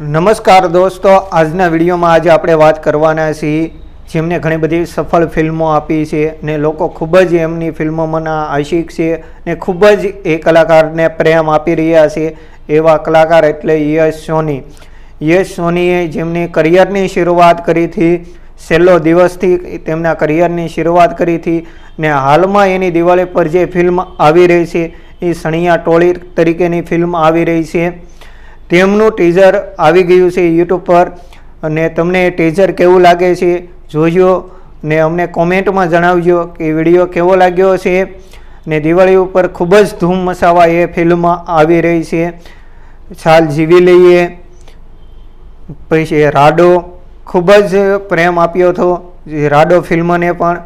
નમસ્કાર દોસ્તો, આજના વિડીયોમાં આજે આપણે વાત કરવાના છીએ જેમને ઘણી બધી સફળ ફિલ્મો આપી છે ને લોકો ખૂબ જ એમની ફિલ્મોમાંના આશિક છે ને ખૂબ જ એ કલાકારને પ્રેમ આપી રહ્યા છે એવા કલાકાર એટલે યશ સોની. યશ સોનીએ જેમની કરિયરની શરૂઆત કરી હતી, છેલ્લો દિવસથી તેમના કરિયરની શરૂઆત કરી હતી ને હાલમાં એની દિવાળી પર જે ફિલ્મ આવી રહી છે એ સણિયા ટોળી તરીકેની ફિલ્મ આવી રહી છે. તેમનું ટીઝર આવી ગયું છે યુટ્યુબ પર. અને તમને ટીઝર કેવું લાગે છે જોજો ને અમને કોમેન્ટમાં જણાવજો કે વીડિયો કેવો લાગ્યો છે. ને દિવાળી ઉપર ખૂબ જ ધૂમ મસાવા એ ફિલ્મ આવી રહી છે. છાલ જીવી લઈએ. પછી રાડો ખૂબ જ પ્રેમ આપ્યો હતો. રાડો ફિલ્મને પણ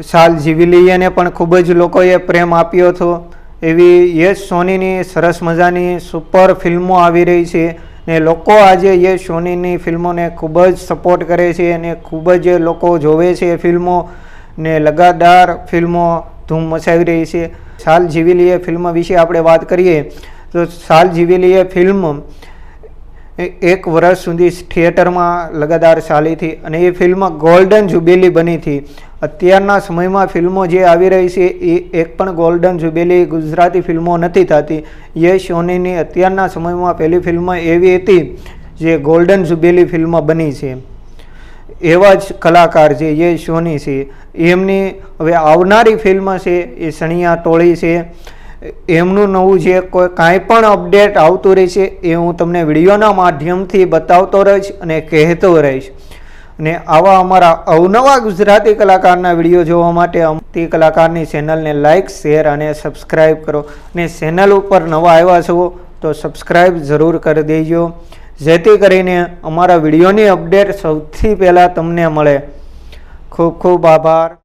છાલ જીવી લઈએને પણ ખૂબ જ લોકોએ પ્રેમ આપ્યો હતો. એવી યશ સોનીની સરસ મજાની સુપર ફિલ્મો આવી રહી છે ને લોકો આજે યશ સોનીની ફિલ્મોને ખૂબ જ સપોર્ટ કરે છે અને ખૂબ જ લોકો જોવે છે ફિલ્મો ને લગાતાર ફિલ્મો ધૂમ મચાવી રહી છે. સાલ જીવી લઈએ ફિલ્મ વિશે આપણે વાત કરીએ તો સાલ જીવી લઈએ ફિલ્મ એ- એક વર્ષ સુધી થિયેટરમાં લગાતાર ચાલી હતી અને એ ફિલ્મ ગોલ્ડન જુબેલી બની હતી. અત્યારના સમયમાં ફિલ્મો જે આવી રહી છે, એ એક પણ ગોલ્ડન જુબેલી ગુજરાતી ફિલ્મો નથી થતી. યશ સોનીની અત્યારના સમયમાં પહેલી ફિલ્મ એવી હતી, જે ગોલ્ડન જુબેલી ફિલ્મ બની છે. એવા જ કલાકાર છે જે સોની છે. એમની હવે આવનારી ફિલ્મ છે, એ સણિયા ટોળી છે. એમનું નવું જે કોઈ કાંઈ પણ અપડેટ આવતું રહેશે એ હું તમને વિડીયોના માધ્યમથી બતાવતો રહીશ અને કહેતો રહીશ. અને આવા અમારા અવનવા ગુજરાતી કલાકારના વીડિયો જોવા માટે અમતી કલાકારની ચેનલને લાઇક શેર અને સબસ્ક્રાઈબ કરો. અને ચેનલ ઉપર નવા આવ્યા છો, તો સબસ્ક્રાઈબ જરૂર કરી દેજો. જેથી કરીને અમારા વિડીયોની અપડેટ સૌથી પહેલાં તમને મળે. ખૂબ ખૂબ આભાર.